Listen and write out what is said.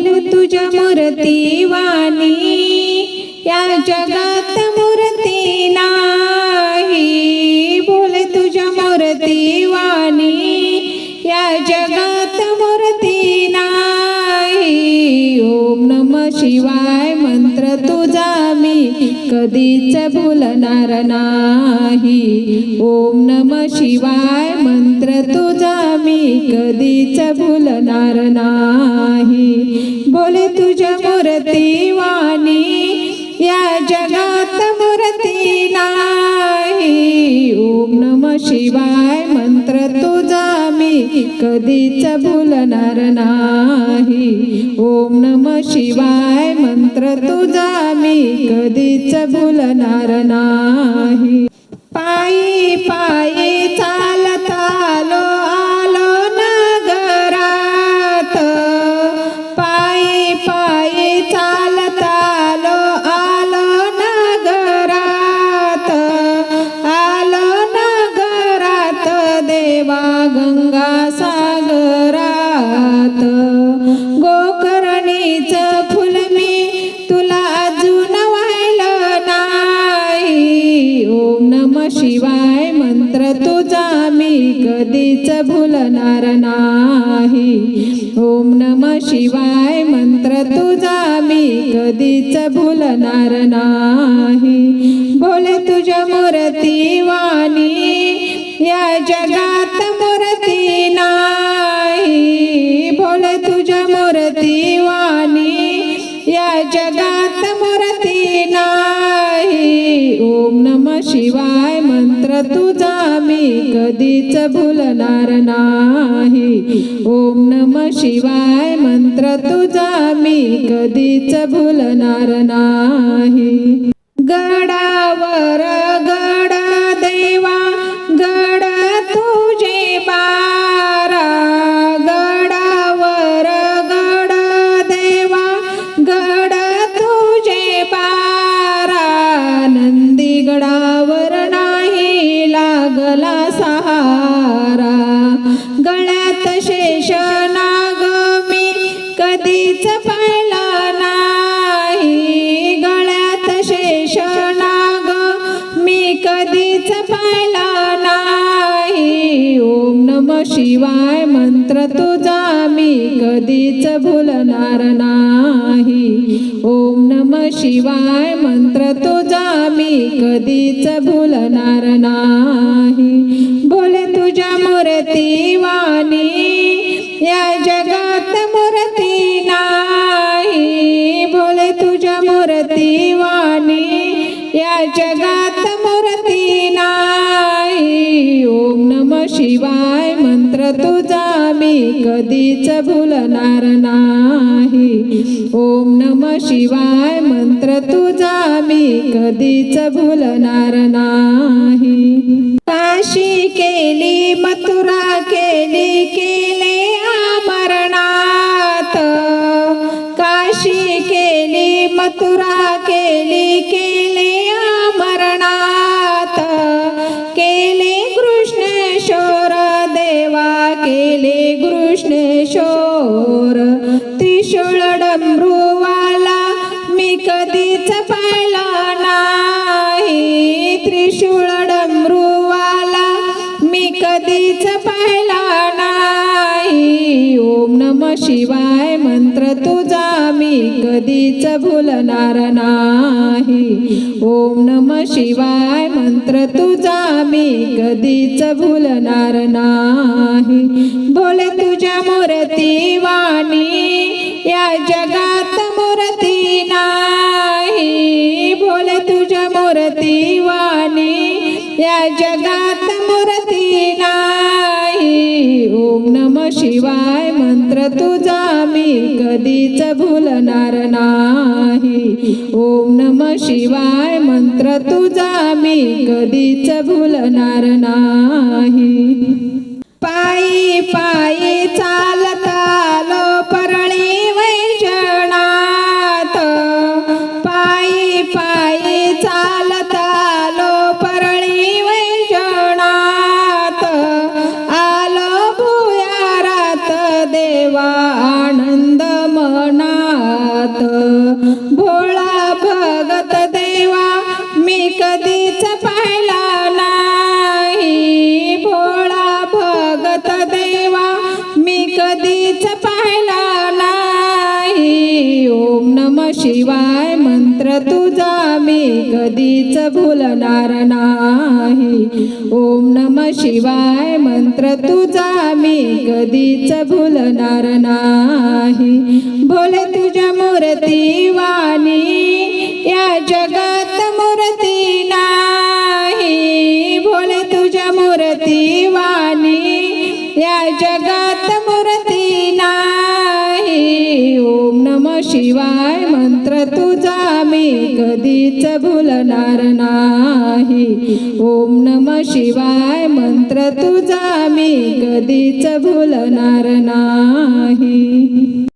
बोल तुझ्या मूर्ती वाणी. या जगात मूर्ती नाही. बोल तुझ्या मूर्ती वाणी. या जगात मूर्ती नाही. ओम नम शिवाय मंत्र तुझा मी कधीच भुलणार नाही. ओम नम शिवाय मंत्र तुझा कधीच भुलणार नाही. बोले तुझ्या मूर्ती वाणी या जगात मूर्ती नाही. ओम नम शिवाय मंत्र तुझा मी कधीच भुलणार नाही. ओम नम शिवाय मंत्र तुझा मी कधीच भुलणार नाही. पायी पायी कधीच भुलणार नाही. ओम नम शिवाय मंत्र तुझा मी कधीच भुलणार नाही. बोले तुझ्या मूर्ती वाणी या जगात मूर्ती मंत्र तुझा मी कधीच भुलणार नाही. ओम नम शिवाय मंत्र तुझा मी कधीच भुलणार नाही. ग 单身人生。शिवाय मंत्र तुझा मी कधीच भुलणार नाही. ओम नम शिवाय मंत्र तुझा मी कधीच भुलणार नाही. बोले तुझ्या मूर्ती वाणी या जगा मी कधीच भुलणार नाही. ओम नम शिवाय मंत्र तुझा मी कधीच भुलणार नाही. शिवाय मंत्र तुझा मी कधीच भुलणार नाही. ओम नम शिवाय मंत्र तुझा मी कधीच भुलणार नाही. बोले तुझ्या मूर्ती वाणी या जगात मूर्ती नाही. बोले तुझ्या मूर्ती वाणी या जगात मूर्ती ओम नम शिवाय मंत्र तुझा मी कधीच भुलणार नाही. ओम नम शिवाय मंत्र तुझा मी कधीच भुलणार नाही. पायी पायी शिवाय मंत्र तुझा मी कधीच भुलणार नाही. ओम नम शिवाय मंत्र तुझा मी कधीच भुलणार नाही. भोले तुझ्या मूर्ती वाणी या जगात मूर्ती नाही. भोले तुझ्या मूर्ती वाणी या जग शिवाय मंत्र तुझा मी कधीच भुलणार नाही. ओम नम शिवाय मंत्र तुझा मी कधीच भुलणार नाही.